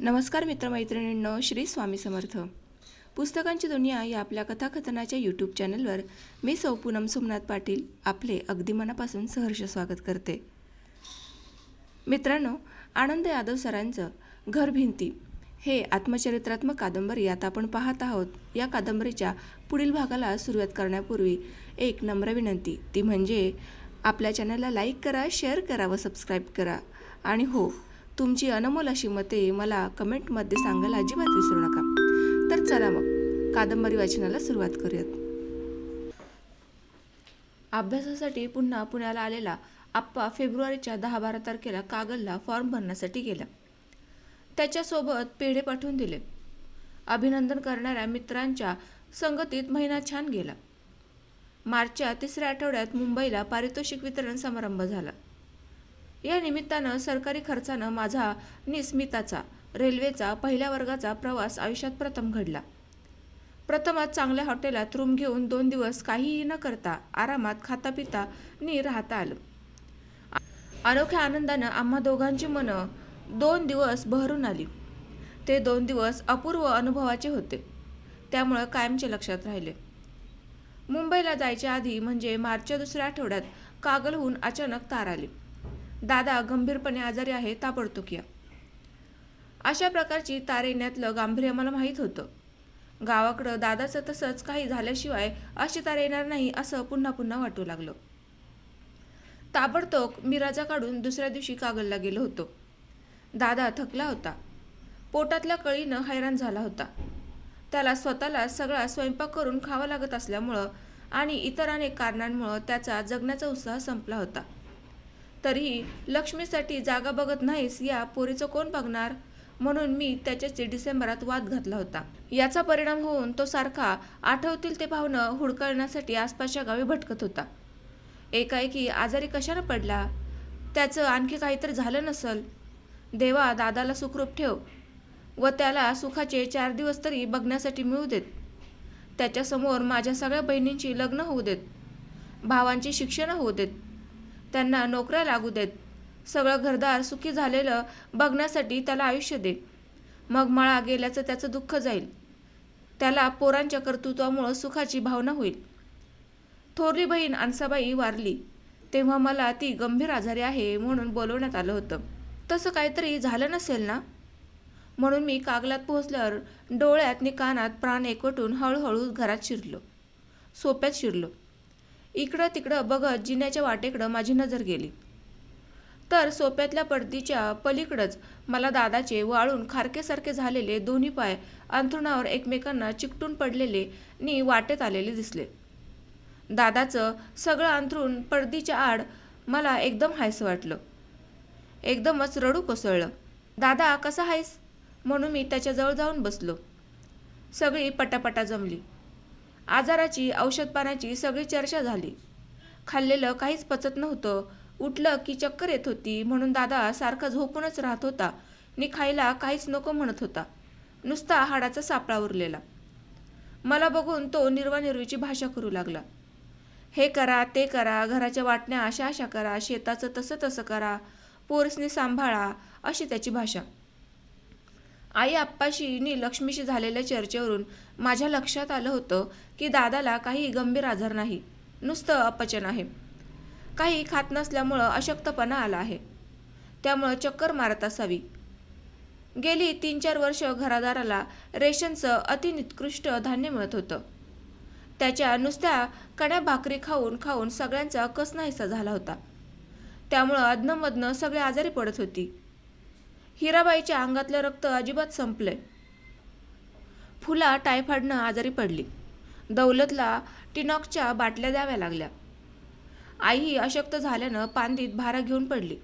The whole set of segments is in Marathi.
नमस्कार मित्रमैत्रिणींनो श्री स्वामी समर्थ. पुस्तकांची दुनिया या आपल्या कथाकथनाच्या यूट्यूब चॅनलवर मी सौ पूनम सोमनाथ पाटील आपले अगदी मनापासून सहर्ष स्वागत करते. मित्रांनो आनंद यादव सरांचं घर भिंती हे आत्मचरित्रात्मक कादंबरी आता आपण पाहत आहोत. या कादंबरीच्या पुढील भागाला सुरुवात करण्यापूर्वी एक नम्र विनंती. ती म्हणजे आपल्या चॅनलला लाईक करा शेअर करा व सबस्क्राईब करा. आणि हो तुमची अनमोल अशी मते मला कमेंटमध्ये सांगायला अजिबात विसरू नका. तर चला मग कादंबरी वाचनाला सुरुवात करूयात. अभ्यासासाठी पुन्हा पुण्याला आलेला आप्पा फेब्रुवारीच्या दहा बारा तारखेला कागलला फॉर्म भरण्यासाठी गेला. त्याच्यासोबत पेढे पाठवून दिले. अभिनंदन करणाऱ्या मित्रांच्या संगतीत महिना छान गेला. मार्चच्या तिसऱ्या आठवड्यात मुंबईला पारितोषिक वितरण समारंभ झाला. या निमित्तानं सरकारी खर्चानं माझा निस्मिताचा रेल्वेचा पहिल्या वर्गाचा प्रवास आयुष्यात प्रथम घडला. प्रथमच चांगल्या हॉटेलात रूम घेऊन दोन दिवस काहीही न करता आरामात खाता पिता नी राहता आलं. अनोख्या आनंदानं आम्हा दोघांची मनं दोन दिवस बहरून आली. ते दोन दिवस अपूर्व अनुभवाचे होते. त्यामुळं कायमचे लक्षात राहिले. मुंबईला जायच्या आधी म्हणजे मार्चच्या दुसऱ्या आठवड्यात कागलहून अचानक तार आली. दादा गंभीरपणे आजारी आहे ताबडतोब या. अशा प्रकारची तार येण्यातलं गांभीर्य मला माहीत होतं. गावाकडं दादाचं तसंच काही झाल्याशिवाय अशी तार येणार नाही असं पुन्हा पुन्हा वाटू लागलं. ताबडतोब मी रजा काढून दुसऱ्या दिवशी कागलला गेलो होतो. दादा थकला होता. पोटातल्या कळीनं हैराण झाला होता. त्याला स्वतःला सगळा स्वयंपाक करून खावा लागत असल्यामुळं आणि इतर अनेक कारणांमुळं त्याचा जगण्याचा उत्साह संपला होता. तरीही लक्ष्मीसाठी जागा बघत नाहीस या पोरीचं कोण बघणार? म्हणून मी त्याच्याशी डिसेंबरात वाद घातला होता. याचा परिणाम होऊन तो सारखा आठवतील ते भावनं हुडकळण्यासाठी आसपासच्या गावी भटकत होता. एकाएकी आजारी कशानं पडला? त्याचं आणखी काहीतरी झालं नसल? देवा दादाला सुखरूप ठेव. व त्याला सुखाचे चार दिवस तरी बघण्यासाठी मिळू देत. त्याच्यासमोर माझ्या सगळ्या बहिणींची लग्न होऊ देत. भावांची शिक्षणं होऊ देत. त्यांना नोकऱ्या लागू देत. सगळं घरदार सुखी झालेलं बघण्यासाठी त्याला आयुष्य दे. मग मळा गेल्याचं त्याचं दुःख जाईल. त्याला पोरांच्या कर्तृत्वामुळं सुखाची भावना होईल. थोरली बहीण आणसाबाई वारली. तेव्हा मला ती गंभीर आजारी आहे म्हणून बोलवण्यात आलं होतं. तसं काहीतरी झालं नसेल ना? म्हणून मी कागलात पोहोचल्यावर डोळ्यात नि कानात प्राण एकवटून हळूहळू घरात शिरलो. सोप्यात शिरलो. इकडं तिकडं बघत जिन्याच्या वाटेकडं माझी नजर गेली. तर सोप्यातल्या पडदीच्या पलीकडंच मला दादाचे वाळून खारकेसारखे झालेले दोन्ही पाय अंथरुणावर एकमेकांना चिकटून पडलेले नि वाटेत आलेले दिसले. दादाचं सगळं अंथरूण पडदीच्या आड मला एकदम हायसं वाटलं. एकदमच रडू कोसळलं. दादा कसा आहेस म्हणून मी त्याच्याजवळ जाऊन बसलो. सगळी पटापटा जमली. आजाराची औषधपाण्याची सगळी चर्चा झाली. खाल्लेलं काहीच पचत नव्हतं. उठलं की चक्कर येत होती म्हणून दादा सारखा झोपूनच राहत होता. नि खायला काहीच नको म्हणत होता. नुसता हाडाचा सापळा उरलेला. मला बघून तो निर्वानिर्वीची भाषा करू लागला. हे करा ते करा घराच्या वाटण्या अशा अशा करा शेताचं तसं तसं करा पोरसनी सांभाळा अशी त्याची भाषा. आई आप्पाशी लक्ष्मीशी झालेल्या चर्चेवरून माझ्या लक्षात आलं होतं की दादाला काही गंभीर आजार नाही नुसतं अपचन आहे. काही खात नसल्यामुळं अशक्तपणा आला आहे. त्यामुळं चक्कर मारत असावी. गेली तीन चार वर्ष घरादाराला रेशनचं अतिनिकृष्ट धान्य मिळत होतं. त्याच्या नुसत्या कण्या भाकरी खाऊन खाऊन सगळ्यांचा कस नाहीसा झाला होता. त्यामुळं अधनंमधनं सगळे आजारी पडत होती. हिराबाईच्या अंगातलं रक्त अजिबात संपलंय. फुला टायफॉइडनं आजारी पडली. दौलतला टिनॉकच्या बाटल्या द्याव्या लागल्या. आई अशक्त झाल्यानं पांदीत भारा घेऊन पडली.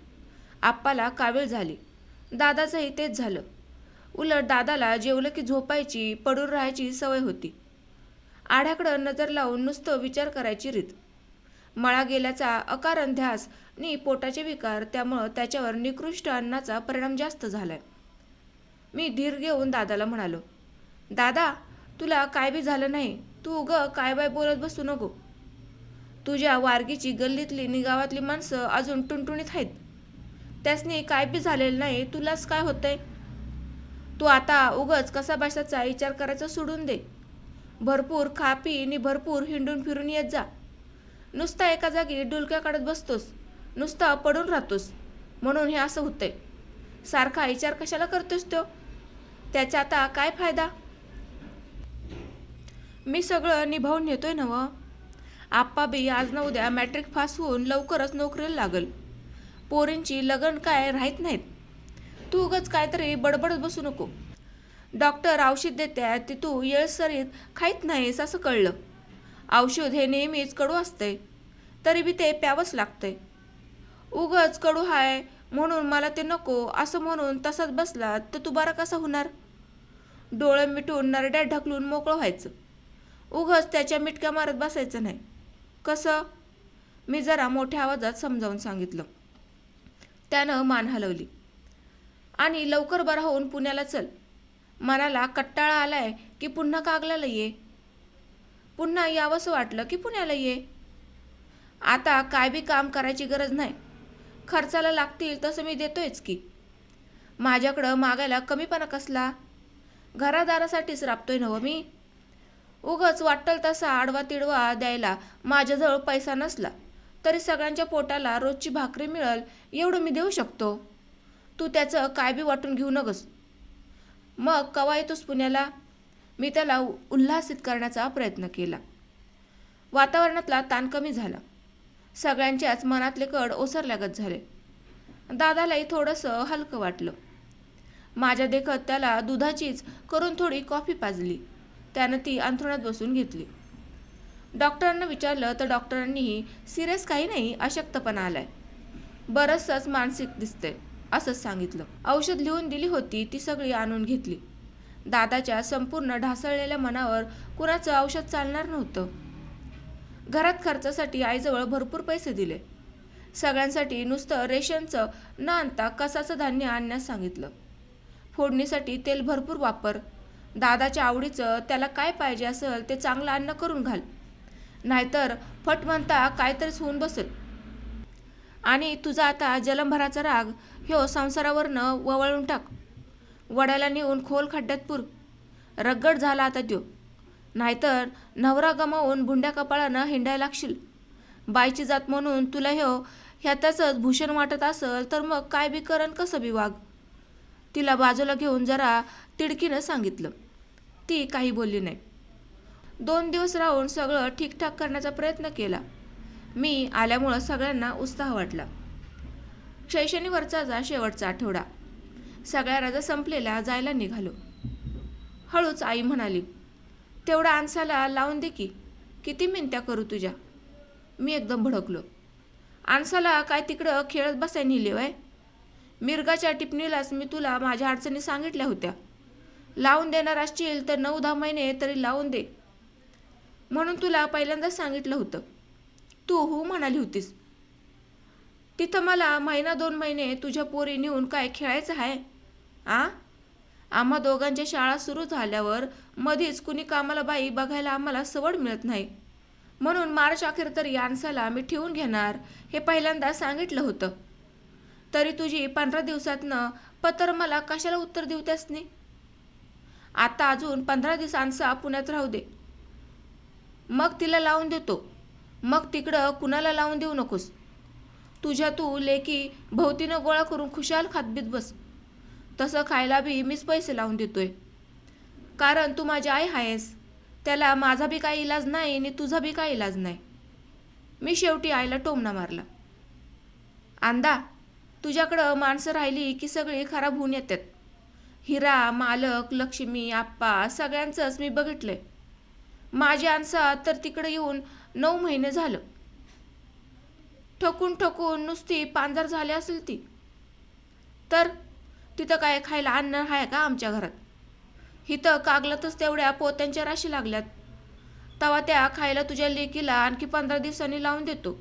आप्पाला कावीळ झाली. दादाचंही तेच झालं. उलट दादाला जेवलं की झोपायची पडून राहायची सवय होती. आढ्याकडं नजर लावून नुसतं विचार करायची रीत. मळा गेल्याचा अकारण ध्यास नी पोटाचे विकार त्यामुळं त्याच्यावर निकृष्ट अन्नाचा परिणाम जास्त झालाय. मी धीर घेऊन दादाला म्हणालो दादा तुला काय बी झालं नाही तू ग काय बाय बोलत बसू नको. तुझ्या वारगीची गल्लीतली निगावातली माणसं अजून टुणटुणीत आहेत. त्यासनी काय बी झालेलं नाही तुलाच काय होतंय? तू आता उगच कसा बसाचा विचार करायचा सोडून दे. भरपूर खा पी आणि भरपूर हिंडून फिरून येत जा. नुसता एका जागी डुलक्या काढत बसतोस. नुसता पडून राहतोस. म्हणून हे असं होतंय. सारखा विचार कशाला करतोस तो? त्याचा आता काय फायदा? मी सगळं निभावून नेतोय नव. व आप्पा बी आज न उद्या मॅट्रिक पास होऊन लवकरच नोकरीला लागल. पोरींची लगन काय राहत नाहीत. तू उगच काहीतरी बडबडत बसू नको. डॉक्टर औषध देत्या ते तू येळसरीत खाईत नाहीस असं कळलं. औषध हे नेहमीच कडू असतंय. तरी बी ते प्यावंच लागतंय. उगच कडू हाय म्हणून मला ते नको असं म्हणून तसाच बसला तर तू बरा कसा होणार? डोळं मिटून नरड्यात ढकलून मोकळं व्हायचं. उगच त्याच्या मिटक्या मारत बसायचं नाही. कसं? मी जरा मोठ्या आवाजात समजावून सांगितलं. त्यानं मान हलवली. आणि लवकर बरा होऊन पुण्याला चल. मनाला कट्टाळा आलाय की पुन्हा कागलाला ये. पुन्हा यावंसं वाटलं की पुण्याला ये. आता काय बी काम करायची गरज नाही. खर्चाला लागतील तसं मी देतोयच की. माझ्याकडं मागायला कमीपणा कसला? घरादारासाठीच राबतोय नवं मी. उगच वाटल तसा आडवा तिडवा द्यायला माझ्याजवळ पैसा नसला तरी सगळ्यांच्या पोटाला रोजची भाकरी मिळल एवढं मी देऊ शकतो? तू त्याचं काय बी वाटून घेऊ नगस. मग कवा येतोस पुण्याला? मी त्याला उल्हासित करण्याचा प्रयत्न केला. वातावरणातला ताण कमी झाला. सगळ्यांच्याच मनातले कड ओसरल्यागत झाले. दादालाही थोडंसं हलकं वाटलं. माझ्या देखत त्याला दुधाचीच करून थोडी कॉफी पाजली. त्यानं ती अंथरुणात बसून घेतली. डॉक्टरांना विचारलं तर डॉक्टरांनीही सिरियस काही नाही अशक्तपणा आलाय. बरंचसंच मानसिक दिसते असंच सांगितलं. औषध लिहून दिली होती ती सगळी आणून घेतली. दादाच्या संपूर्ण ढासळलेल्या मनावर कुणाचं औषध चालणार नव्हतं. घरात खर्चासाठी आईजवळ भरपूर पैसे दिले. सगळ्यांसाठी नुसतं रेशनचं न आणता कसाचं धान्य आणण्यास सांगितलं. फोडणीसाठी तेल भरपूर वापर. दादाच्या आवडीचं त्याला काय पाहिजे असेल ते चांगलं अन्न करून घाल. नाहीतर फट म्हणता काहीतरीच होऊन बसेल. आणि तुझा आता जलंभराचा राग ह्यो संसारावरनं ववळून टाक. वड्याला नेऊन खोल खड्ड्यात पूर. रगड झाला आता देऊ नाहीतर नवरा गमावून भुंड्या कपाळानं हिंडायला लागशील. बाईची जात म्हणून तुला ह्यो ह्यातच भूषण वाटत असल तर मग काय बी करण कसं बी वाघ? तिला बाजूला घेऊन जरा तिडकीनं सांगितलं. ती काही बोलली नाही. दोन दिवस राहून सगळं ठीकठाक करण्याचा प्रयत्न केला. मी आल्यामुळं सगळ्यांना उत्साह वाटला. शैक्षणिकवरचा जा शेवटचा आठवडा. सगळ्या राजा संपलेल्या जायला निघालो. हळूच आई म्हणाली तेवढा आणसाला लावून दे की. किती मिनत्या करू तुझ्या? मी एकदम भडकलो. आणसाला काय तिकडं खेळत बसाय नेले वय? मिरगाच्या टिपणीलाच मी तुला माझ्या अडचणी सांगितल्या होत्या. लावून देणार असशील तर नऊ दहा महिने तरी लावून दे. म्हणून तुला पहिल्यांदाच सांगितलं होतं. तू हो म्हणाली होतीस. तिथं मला महिना दोन महिने तुझ्या पोरी नेऊन काय खेळायचं आहे आ? आम्हा दोघांच्या शाळा सुरू झाल्यावर मधीच कुणी कामाला बाई बघायला आम्हाला सवड मिळत नाही. म्हणून मार्च अखेर तरी आणसाला मी ठेवून घेणार हे पहिल्यांदा सांगितलं होतं. तरी तुझी पंधरा दिवसातनं पत्र मला कशाला उत्तर देऊ त्यासनी आता अजून पंधरा दिवस पुण्यात राहू दे. मग तिला लावून देतो. मग तिकडं कुणाला लावून देऊ नकोस? तुझ्या तू लेकी भोवतीनं गोळा करून खुशाल खातबीत बस. तसं खायला बी मीच पैसे लावून देतोय. कारण तू माझी आई आहेस. त्याला माझा बी काही इलाज नाही आणि तुझा बी काही इलाज नाही. मी शेवटी आईला टोमणा मारला. अंदा तुझ्याकडं माणसं राहिली की सगळी खराब होऊन येतात. हिरा मालक लक्ष्मी आप्पा सगळ्यांचंच मी बघितलंय. माझी आणसा तर तिकडे येऊन नऊ महिने झालं. ठकून ठकून नुसती पांजर झाली असेल ती. तर तिथं काय खायला अन्न आहे का आमच्या घरात? इथं कागलातच तेवढ्या पोत्यांच्या राशी लागल्यात. तवा त्या खायला तुझ्या लेकीला आणखी पंधरा दिवसांनी लावून देतो.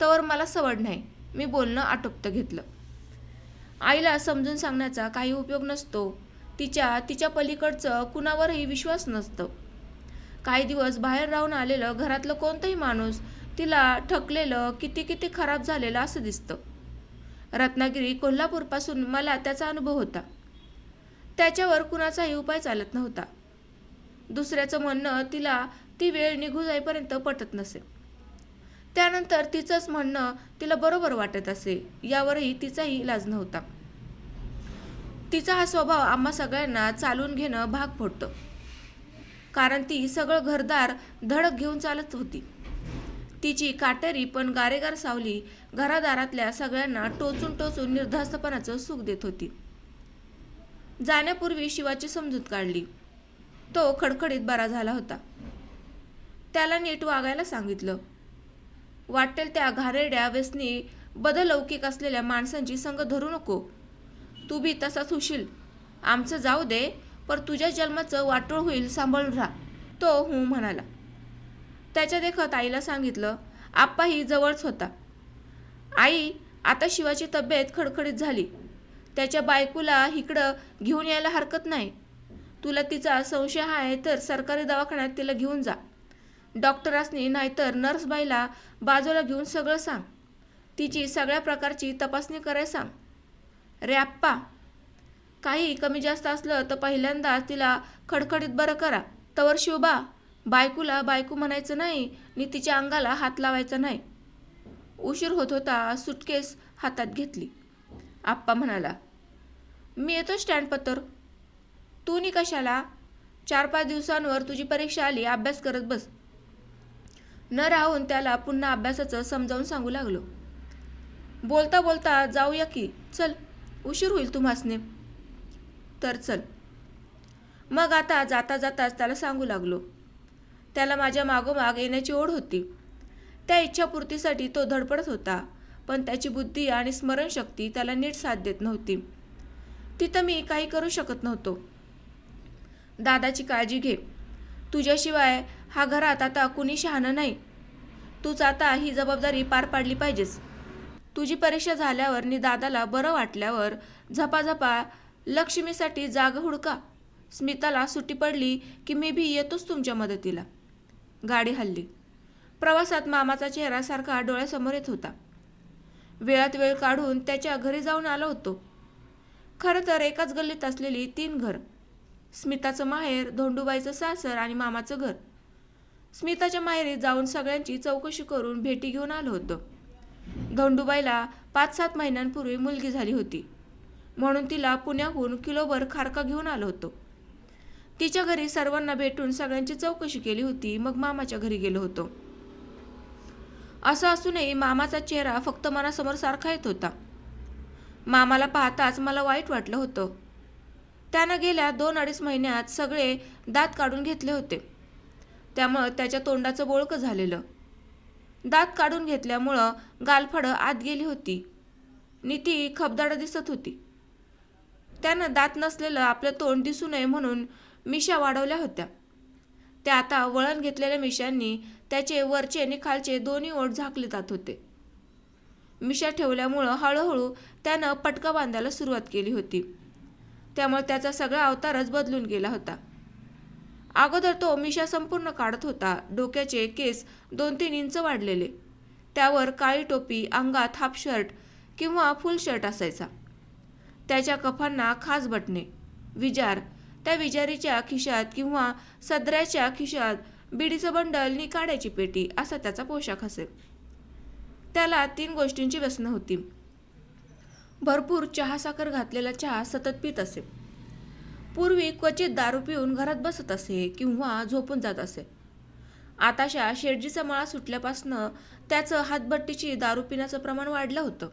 तवर मला सवड नाही. मी बोलणं आटोपतं घेतलं. आईला समजून सांगण्याचा काही उपयोग नसतो. तिच्या तिच्या पलीकडचं कुणावरही विश्वास नसतं. काही दिवस बाहेर राहून आलेलं घरातलं कोणतंही माणूस तिला ठकलेलं किती किती खराब झालेलं असं दिसतं. रत्नागिरी कोल्हापूरपासून मला त्याचा अनुभव होता. त्याच्यावर कुणाचाही उपाय चालत नव्हता. दुसऱ्याचं म्हणणं तिला ती वेळ निघू जाईपर्यंत पटत नसे. त्यानंतर तिचंच म्हणणं तिला बरोबर वाटत असे यावरही तिचाही इलाज नव्हता. तिचा हा स्वभाव आम्हा सगळ्यांना चालून घेणं भाग फोडतं कारण ती सगळं घरदार धडक घेऊन चालत होती. तिची काटेरी पण गारेगार सावली घरादारातल्या सगळ्यांना टोचून टोचून निर्धास्तपणाचं सुख देत होती. जाण्यापूर्वी शिवाची समजूत काढली. तो खडखडीत बरा झाला होता. त्याला नीट वागायला सांगितलं. वाटेल त्या घारेड्या व्यसनी बदलौकिक असलेल्या माणसांची संग धरू नको. तू बी तसाच होशील. आमचं जाऊ दे पर तुझ्या जन्माचं वाटोळ होईल सांभाळून राहा. तो हू म्हणाला. त्याच्या देखत आईला सांगितलं आप्पाही जवळच होता. आई आता शिवाची तब्येत खडखडीत झाली. त्याच्या बायकोला इकडं घेऊन यायला हरकत नाही. तुला तिचा संशय आहे तर सरकारी दवाखान्यात तिला घेऊन जा. डॉक्टरासनी नाहीतर नर्सबाईला बाजूला घेऊन सगळं सांग. तिची सगळ्या प्रकारची तपासणी करायला सांग. रे आप्पा काही कमी जास्त असलं तर पहिल्यांदा तिला खडखडीत बरं करा. तवर शिवबा बायकोला बायको म्हणायचं नाही नि तिच्या अंगाला हात लावायचा नाही. उशीर होत होता सुटकेस हातात घेतली. आप्पा म्हणाला मी येतो स्टँड पत्तर. तू नी कशाला? चार पाच दिवसांवर तुझी परीक्षा आली अभ्यास करत बस. न राहून त्याला पुन्हा अभ्यासाचं समजावून सांगू लागलो. बोलता बोलता जाऊया की चल. उशीर होईल तुम्हासने. तर चल. मग आता जाता जाताच त्याला सांगू लागलो. त्याला माझ्या मागोमाग येण्याची ओढ होती. त्या इच्छापूर्तीसाठी तो धडपडत होता पण त्याची बुद्धी आणि स्मरणशक्ती त्याला नीट साथ देत नव्हती. तिथं मी काही करू शकत नव्हतो. दादाची काळजी घे. तुझ्याशिवाय हा घरात आता कुणी शहाणं नाही. तूच आता ही जबाबदारी पार पाडली पाहिजेस. तुझी परीक्षा झाल्यावर नि दादाला बरं वाटल्यावर झपाझपा लक्ष्मीसाठी जाग हुडका. स्मिताला सुट्टी पडली की मी बी येतोच तुमच्या मदतीला. गाडी हल्ली. प्रवासात मामाचा चेहरा सारखा डोळ्यासमोर येत होता. वेळात वेळ काढून त्याच्या घरी जाऊन आलो होतो. खरं तर एकाच गल्लीत असलेली तीन घर स्मिताचं माहेर धोंडूबाईचं सासर आणि मामाचं घर. स्मिताच्या माहेरी जाऊन सगळ्यांची चौकशी करून भेटी घेऊन आलो होतो. धोंडूबाईला पाच सात महिन्यांपूर्वी मुलगी झाली होती. म्हणून तिला पुण्याहून किलोभर खारका घेऊन आलो होतो. तिच्या घरी सर्वांना भेटून सगळ्यांची चौकशी केली होती. मग मामाच्या घरी गेलो होतो. असं असूनही मामाचा चेहरा फक्त मनासमोर सारखा येत होता. मामाला पाहताच मला वाईट वाटलं होतं. त्यानं गेल्या दोन अडीच महिन्यात सगळे दात काढून घेतले होते. त्यामुळं त्याच्या तोंडाचं बोळकं झालेलं. दात काढून घेतल्यामुळं गालफडं आत गेली होती. नीती खबदाडं दिसत होती. त्यानं दात नसलेलं आपलं तोंड दिसू नये म्हणून मिशा वाढवल्या होत्या. त्या आता वळण घेतलेल्या मिशांनी त्याचे वरचे आणि खालचे दोन्ही ओठ झाकले जात होते. मिशा ठेवल्यामुळं हळूहळू त्यानं पटका बांधायला सुरुवात केली होती. त्यामुळे त्याचा सगळा अवतारच बदलून गेला होता. अगोदर तो मिशा संपूर्ण काढत होता. डोक्याचे केस दोन तीन इंच वाढलेले. त्यावर काळी टोपी अंगात हाफ शर्ट किंवा फुल शर्ट असायचा. त्याच्या कफांना खास बटणे विजार त्या विजारीच्या खिशात किंवा सदऱ्याच्या खिशात बिडीचं बंडल नि काड्याची पेटी असा त्याचा पोशाख असे त्याला तीन गोष्टींची व्यसनं होती. भरपूर चहा साखर घातलेला चहा सतत पित असे. पूर्वी क्वचित दारू पिऊन घरात बसत असे किंवा झोपून जात असे. आताशा शेडजीचा मळा सुटल्यापासनं त्याचं हातभट्टीची दारू पिण्याचं प्रमाण वाढलं होतं.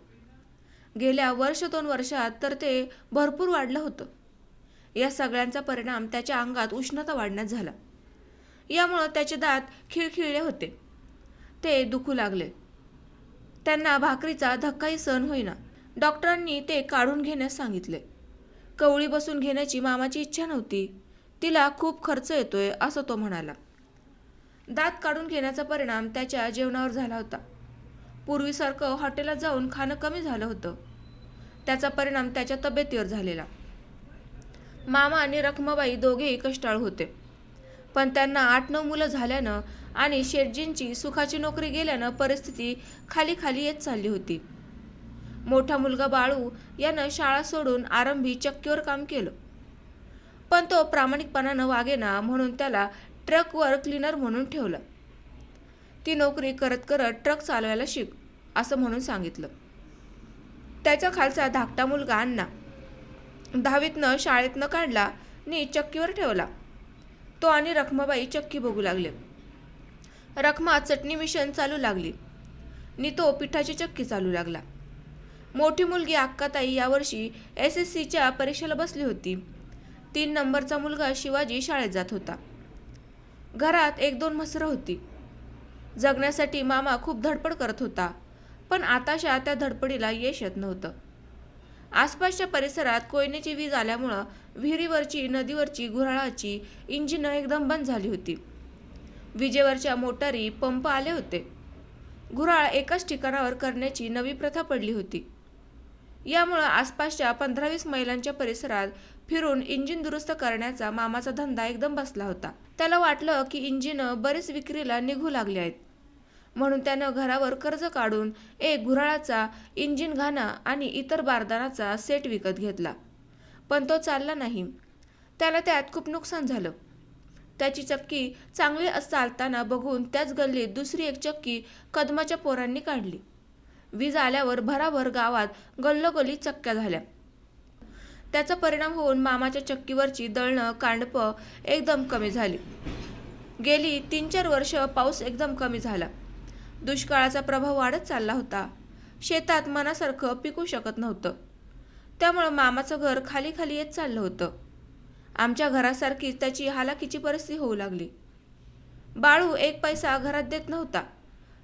गेल्या वर्ष दोन वर्षात तर ते भरपूर वाढलं होतं. या सगळ्यांचा परिणाम त्याच्या अंगात उष्णता वाढण्यात झाला. यामुळं त्याचे दात खिळखिळले होते. ते दुखू लागले. त्यांना भाकरीचा धक्काही सहन होईना. डॉक्टरांनी ते काढून घेण्यास सांगितले. कवळी बसून घेण्याची मामाची इच्छा नव्हती. तिला खूप खर्च येतोय असं तो म्हणाला. दात काढून घेण्याचा परिणाम त्याच्या जेवणावर झाला होता. पूर्वीसारखं हॉटेलात जाऊन खाणं कमी झालं होतं. त्याचा परिणाम त्याच्या तब्येतीवर झालेला. मामा आणि रखमाबाई दोघेही कष्टाळ होते. पण त्यांना आठ नऊ मुलं झाल्यानं आणि शेटजींची सुखाची नोकरी गेल्यानं परिस्थिती खाली खाली येत चालली होती. मोठा मुलगा बाळू यानं शाळा सोडून आरंभी चक्कीवर काम केलं. पण तो प्रामाणिकपणानं वागेना म्हणून त्याला ट्रकवर क्लीनर म्हणून ठेवलं. ती नोकरी करत करत ट्रक चालवायला शिक असं म्हणून सांगितलं. त्याच्या खालचा धाकटा मुलगा अण्णा. दहावीतनं शाळेतनं काढला नी चक्कीवर ठेवला. तो आणि रखमाबाई चक्की बघू लागले. रखमा चटणी मिशन चालू लागली. नि तो पिठाची चक्की चालू लागला. मोठी मुलगी अक्काताई यावर्षी एस एस सीच्या परीक्षेला बसली होती. तीन नंबरचा मुलगा शिवाजी शाळेत जात होता. घरात एक दोन मसरं होती. जगण्यासाठी मामा खूप धडपड करत होता पण आताशा त्या धडपडीला यश येत नव्हतं. आसपासच्या परिसरात कोयनेची वीज आल्यामुळं विहिरीवरची नदीवरची गुऱ्हाळाची इंजिनं एकदम बंद झाली होती. विजेवरच्या मोटारी पंप आले होते. गुऱ्हाळ एकाच ठिकाणावर करण्याची नवी प्रथा पडली होती. यामुळं आसपासच्या पंधरा वीस मैलांच्या परिसरात फिरून इंजिन दुरुस्त करण्याचा मामाचा धंदा एकदम बसला होता. त्याला वाटलं की इंजिनं बरीच विक्रीला निघू लागली आहेत. म्हणून त्यानं घरावर कर्ज काढून एक घुराळाचा इंजिन घाणा आणि इतर बारदानाचा सेट विकत घेतला. पण तो चालला नाही. त्याला त्यात खूप नुकसान झालं. त्याची चक्की चांगली अस चालताना बघून त्याच गल्लीत दुसरी एक चक्की कदमाच्या पोरांनी काढली. वीज आल्यावर भराभर गावात गल्लोगल्ली चक्क्या झाल्या. त्याचा परिणाम होऊन मामाच्या चक्कीवरची दळणं कांडपं एकदम कमी झाली. गेली तीन चार वर्ष पाऊस एकदम कमी झाला. दुष्काळाचा प्रभाव वाढत चालला होता. शेतात मनासारखं पिकू शकत नव्हतं. त्यामुळं मामाचं घर खाली खाली येत चाललं होतं. आमच्या घरासारखीच त्याची हालाकीची परिस्थिती होऊ लागली. बाळू एक पैसा घरात देत नव्हता.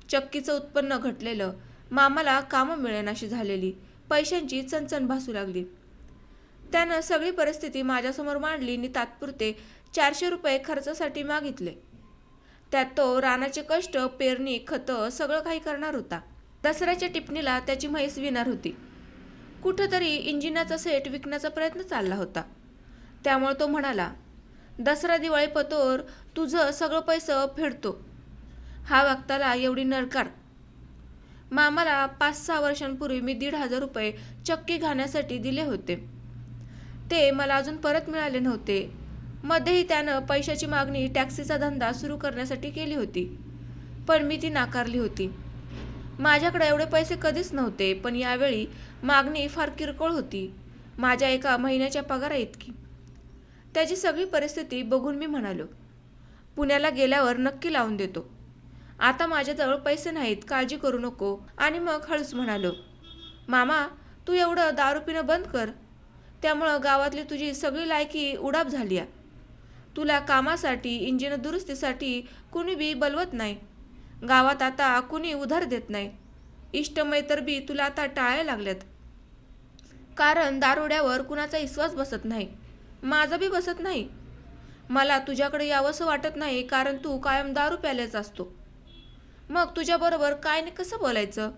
चक्कीचं उत्पन्न घटलेलं मामाला कामं मिळेनाशी झालेली पैशांची चणचण भासू लागली. त्यानं सगळी परिस्थिती माझ्यासमोर मांडली आणि तात्पुरते चारशे रुपये खर्चासाठी मागितले. त्यात तो रानाचे कष्ट पेरणी खतं सगळं काही करणार होता. दसऱ्याच्या टिपणीला त्याची म्हैस विणार होती. कुठंतरी इंजिनाचा सेट विकण्याचा प्रयत्न चालला होता. त्यामुळे तो म्हणाला दसरा दिवाळी पतोर तुझं सगळं पैसं फेडतो. हा वागताला एवढी नरकार. मामाला पाच सहा वर्षांपूर्वी मी दीड हजार रुपये चक्की घाण्यासाठी दिले होते. ते मला अजून परत मिळाले नव्हते. मध्येही त्यानं पैशाची मागणी टॅक्सीचा धंदा सुरू करण्यासाठी केली होती. पण मी ती नाकारली होती. माझ्याकडे एवढे पैसे कधीच नव्हते पण यावेळी मागणी फार किरकोळ होती. माझ्या एका महिन्याच्या पगारा इतकी त्याची सगळी परिस्थिती बघून मी म्हणालो पुण्याला गेल्यावर नक्की लावून देतो. आता माझ्याजवळ पैसे नाहीत काळजी करू नको. आणि मग हळूच म्हणालो मामा तू एवढं दारू पिणं बंद कर. त्यामुळं गावातली तुझी सगळी लायकी उडाप झाली आहे. तुला कामासाठी इंजिन दुरुस्तीसाठी कुणी बी बलवत नाही. गावात आता कुणी उधार देत नाही. इष्टमय तर बी तुला आता टाळायला लागल्यात. कारण दारुड्यावर कुणाचा विश्वास बसत नाही. माझा बी बसत नाही. मला तुझ्याकडे यावंसं वाटत नाही कारण तू कायम दारू प्यालेच असतो. मग तुझ्याबरोबर काय नाही कसं बोलायचं?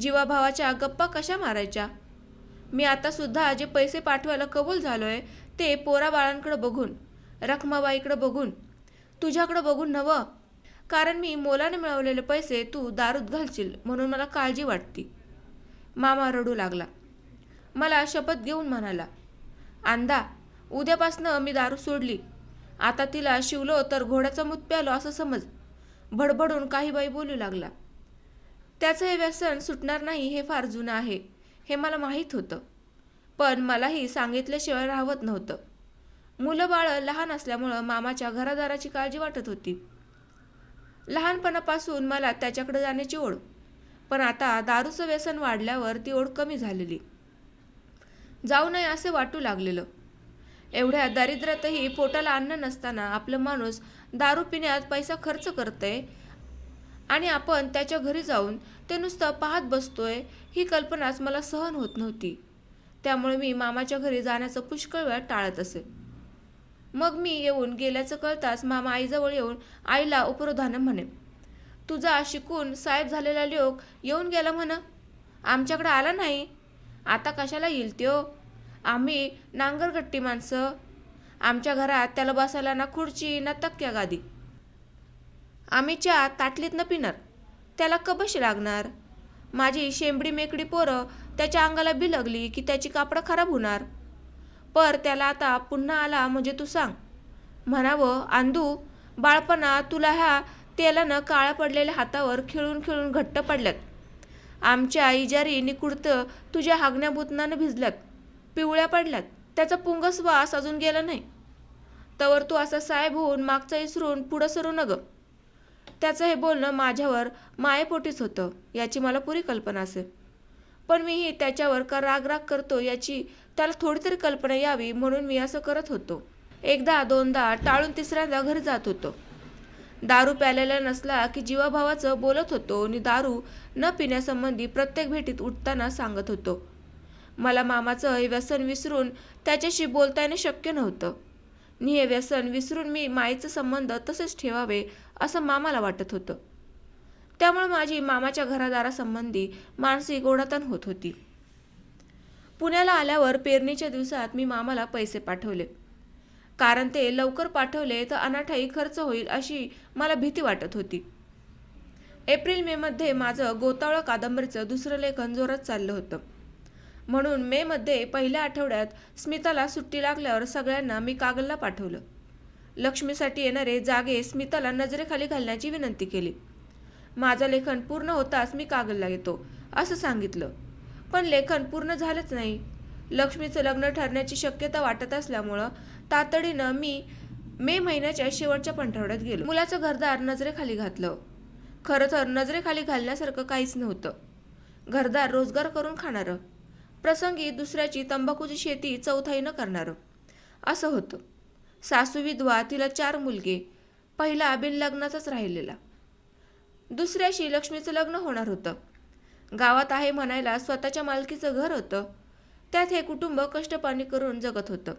जीवाभावाच्या गप्पा कशा मारायच्या? मी आतासुद्धा जे पैसे पाठवायला कबूल झालो आहे ते पोराबाळांकडे बघून. रखमाबाईकडं बघून तुझ्याकडं बघून नवं कारण मी मोलाने मिळवलेले पैसे तू दारूत घालशील म्हणून मला काळजी वाटती. मामा रडू लागला. मला शपथ घेऊन म्हणाला अंदा उद्यापासनं मी दारू सोडली. आता तिला शिवलो तर घोड्याचा मूत प्यालो असं समज. भडभडून काही बाई बोलू लागला त्याचं हे व्यसन सुटणार नाही हे फार जुनं आहे हे मला माहीत होतं. पण मलाही सांगितल्याशिवाय राहत नव्हतं. मुलं बाळं लहान असल्यामुळं मामाच्या घरादाराची काळजी वाटत होती. लहानपणापासून मला त्याच्याकडे जाण्याची ओढ पण आता दारूचं व्यसन वाढल्यावर ती ओढ कमी झालेली. जाऊ नये असे वाटू लागलेलं. एवढ्या दारिद्र्यातही पोटाला अन्न नसताना आपलं माणूस दारू पिण्यात पैसा खर्च करतंय आणि आपण त्याच्या घरी जाऊन ते नुसतं पाहत बसतोय ही कल्पनाच मला सहन होत नव्हती. त्यामुळे मी मामाच्या घरी जाण्याचं पुष्कळ वेळा टाळत असे. मग मी येऊन गेल्याचं कळताच मामा आईजवळ येऊन आईला उपरोधानं म्हणे तुझा शिकून साहेब झालेला लोक येऊन गेला म्हण आमच्याकडे आला नाही. आता कशाला येईल त्यो? आम्ही नांगरगट्टी माणसं. आमच्या घरात त्याला बसायला ना खुर्ची ना तक्क्या गादी. आम्ही चहा ताटलीत न पिणार. त्याला कबशी लागणार? माझी शेंबडी मेकडी पोरं त्याच्या अंगाला बिलगली की त्याची कापडं खराब होणार. पर त्याला आता पुन्हा आला म्हणजे तू सांग. म्हणावं आंदू बाळपणा तुला ह्या तेलानं काळा पडलेल्या हातावर खिळून खिळून घट्ट पडल्यात. आमच्या इजारी निकुडत तुझ्या हागण्याभूतनानं भिजल्यात. पिवळ्या पडल्यात. त्याचा पुंगस वास अजून गेला नाही. तवर तू असा साहेब होऊन मागचा इसरून पुढं सरू न ग त्याचं हे बोलणं माझ्यावर मायेपोटीच होतं याची मला पुरी कल्पना असेल पण मीही त्याच्यावर का राग राग करतो याची त्याला थोडी तरी कल्पना यावी म्हणून मी असं करत होतो. एकदा दोनदा टाळून तिसऱ्यांदा घरी जात होतो. दारू प्यालेला नसला की जीवाभावाचं बोलत होतो आणि दारू न पिण्यासंबंधी प्रत्येक भेटीत उठताना सांगत होतो. मला मामाचं हे व्यसन विसरून त्याच्याशी बोलता येणं शक्य नव्हतं. नि हे व्यसन विसरून मी माईचं संबंध तसेच ठेवावे असं मामाला वाटत होतं. त्यामुळे माझी मामाच्या घरादारासंबंधी मानसिक ओढाताण होत होती. पुण्याला आल्यावर पेरणीच्या दिवसात मी मामाला पैसे पाठवले. कारण ते लवकर पाठवले तर अनाठाई खर्च होईल अशी मला भीती वाटत होती. एप्रिल मेमध्ये माझं गोतावळा कादंबरीचं दुसरं लेखन जोरात चाललं होतं. म्हणून मेमध्ये पहिल्या आठवड्यात स्मिताला सुट्टी लागल्यावर सगळ्यांना मी कागलला पाठवलं. लक्ष्मीसाठी येणारे जागे स्मिताला नजरेखाली घालण्याची विनंती केली. माझं लेखन पूर्ण होताच मी कागलला येतो असं सांगितलं. पण लेखन पूर्ण झालंच नाही. लक्ष्मीचं लग्न ठरण्याची शक्यता वाटत असल्यामुळं तातडीनं मी मे महिन्याच्या शेवटच्या पंधरवड्यात गेलो. मुलाचं घरदार नजरेखाली घातलं. खरं तर नजरेखाली घालण्यासारखं काहीच नव्हतं. घरदार रोजगार करून खाणारं. प्रसंगी दुसऱ्याची तंबाखूची शेती चौथाईनं करणारं. असं होतं. सासू विधवा तिला चार मुलगे. पहिला बिनलग्नाचाच राहिलेला. दुसऱ्याशी लक्ष्मीचं लग्न होणार होतं. गावात आहे म्हणायला स्वतःच्या मालकीचं घर होतं. त्यात हे कुटुंब कष्टपाणी करून जगत होतं.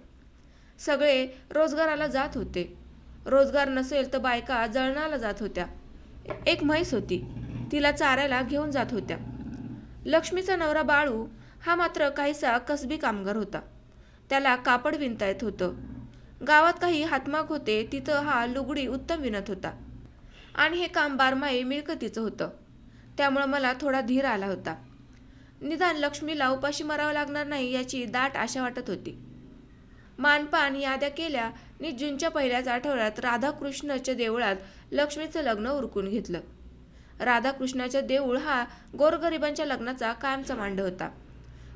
सगळे रोजगाराला जात होते. रोजगार नसेल तर बायका जळणाला जात होत्या. एक म्हैस होती. तिला चारायला घेऊन जात होत्या. लक्ष्मीचा नवरा बाळू हा मात्र काहीसा कसबी कामगार होता. त्याला कापड विणता येत होतं. गावात काही हातमाग होते तिथं हा लुगडी उत्तम विणत होता. आणि हे काम बारमाही मिळकतीचं होतं. त्यामुळं मला थोडा धीर आला होता. निदान लक्ष्मीला उपाशी मरावं लागणार नाही याची दाट आशा वाटत होती. मानपान याद्या केल्या नि जूनच्या पहिल्याच आठवड्यात राधाकृष्णाच्या देवळात लक्ष्मीचं लग्न उरकून घेतलं. राधाकृष्णाच्या देऊळ हा गोरगरिबांच्या लग्नाचा कायमचा मांड होता.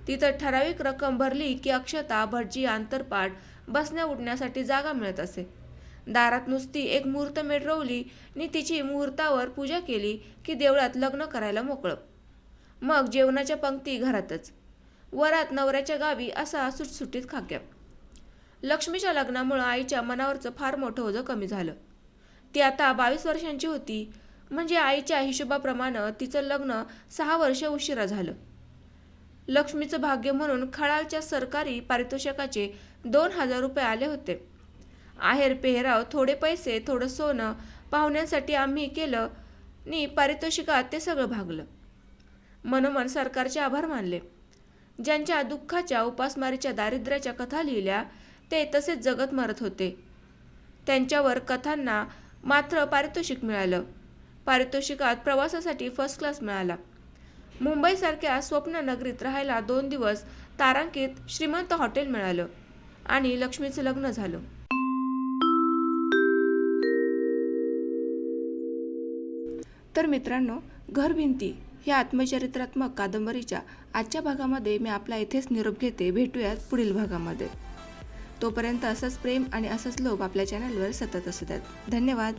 तिथं ठराविक रक्कम भरली की अक्षता भटजी आंतरपाठ बसण्या उठण्यासाठी जागा मिळत असे. दारात नुसती एक मुहूर्त मेढ रोवली आणि तिची मुहूर्तावर पूजा केली की देवळात लग्न करायला मोकळं. मग जेवणाच्या पंक्ती घरातच. वरात नवऱ्याच्या गावी असा सुटसुटीत खाक्या लक्ष्मीच्या लग्नामुळं आईच्या मनावरचं फार मोठं ओझं कमी झालं. ती आता बावीस वर्षांची होती. म्हणजे आईच्या हिशोबाप्रमाणे तिचं लग्न सहा वर्ष उशिरा झालं. लक्ष्मीचं भाग्य म्हणून खळालच्या सरकारी पारितोषिकाचे दोन हजार रुपये आले होते. आहेर पेहराव थोडे पैसे थोडं सोनं पाहुण्यांसाठी आम्ही केलं नि पारितोषिकात ते सगळं भागलं. मनोमन सरकारचे आभार मानले. ज्यांच्या दुःखाच्या उपासमारीच्या दारिद्र्याच्या कथा लिहिल्या ते तसेच जगत मरत होते. त्यांच्यावर कथांना मात्र पारितोषिक मिळालं. पारितोषिकात प्रवासासाठी फर्स्ट क्लास मिळाला. मुंबईसारख्या स्वप्न नगरीत राहायला दोन दिवस तारांकित श्रीमंत हॉटेल मिळालं आणि लक्ष्मीचं लग्न झालं. तर मित्रांनो घरभिंती या आत्मचरित्रात्मक कादंबरीच्या आजच्या भागामध्ये मी आपला इथेच निरोप घेते. भेटूयात पुढील भागामध्ये. तोपर्यंत असंच प्रेम आणि असंच लोभ आपल्या चॅनलवर सतत असू द्यात. धन्यवाद.